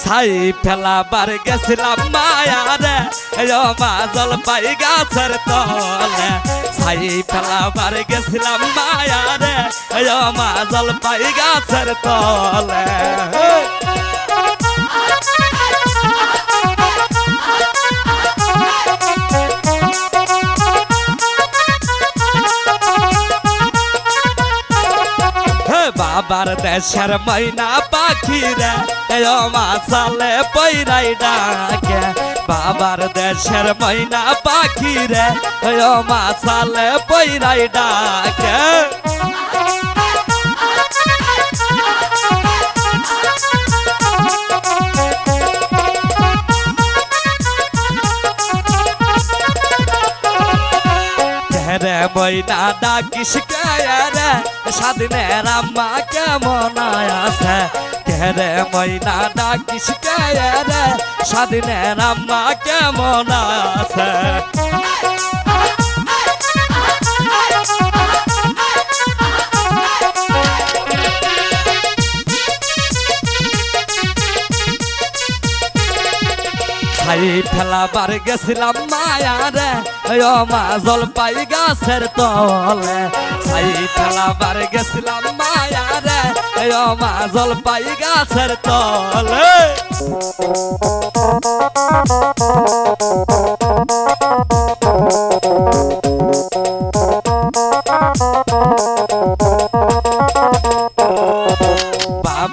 ছাই ফেলাবার গেছিলাম মায়ারে মা জলপাই গাছের তলে। ছাই ফেলাবার গেছিলাম মায়ারে মা জলপাই গাছের তলে। বাবার দেশের ময়না পাখিরা রে ও মাসালে পৈরাই ডাকে। বাবার দেশের ময়না পাখি রে ও মাসালে পৈরাই ডাকে। ময়না দাদা কিসকে রে স্বাধীনের রাম্মা কেমন আছে? রে ময়না দাদা কিসকে রে স্বাধীনের রাম্মা কেমন আছে? ছাই ফেলাবার গেছিলাম মায়া রে ও মা জল পাই গাছের তলে। ছাই ফেলাবার গেছিলাম মায়া রে ও মা জল পাই গাছের তলে।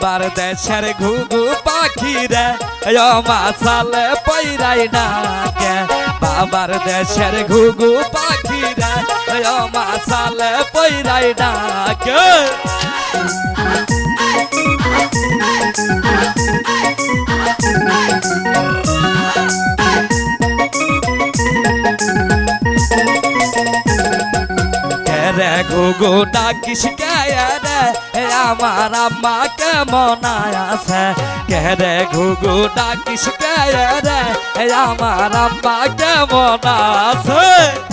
বাবার দেশের ঘুঘু পাখিরে মাসালে পৈরাই ডাকে। বাবার দেশের ঘুঘু পাখিরে মাসালে পৈরাই ডাকে। রে ঘুঘু ডাকিস কে রে? আমার আম্মা কেমন আছে? কে রে ঘুঘু ডাকিস কে রে? আমার আম্মা কেমন আছে?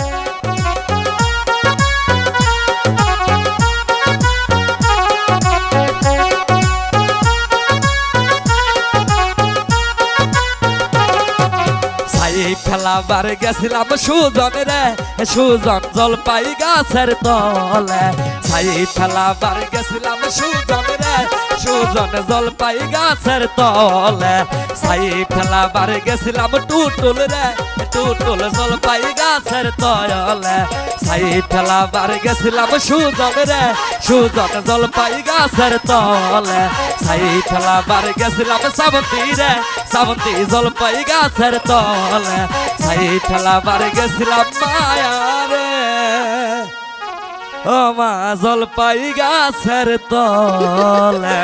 ছাই ফেলাবার গেছিলাম সুজন রে সুজন জলপাই গাছের তলে। ছাই ফেলাবার গেছিলাম সুজন রে, সুজন জলপাই গাছের তলে। ছাই ফেলাবার গেছিলাম টুটুল রে, টুটুল জলপাই গাছের তলে ছাই ফেলাবার গেছিলাম সুজন রে, সুজন জলপাই গাছের তলে ছাই ফেলাবার গেছিলাম সাবন্তী রে, সাবন্তী জলপাই গাছের তলে ছাই ফেলাবার গেছিলাম মায়া রে। ও মা, জলপাই গাছের তলে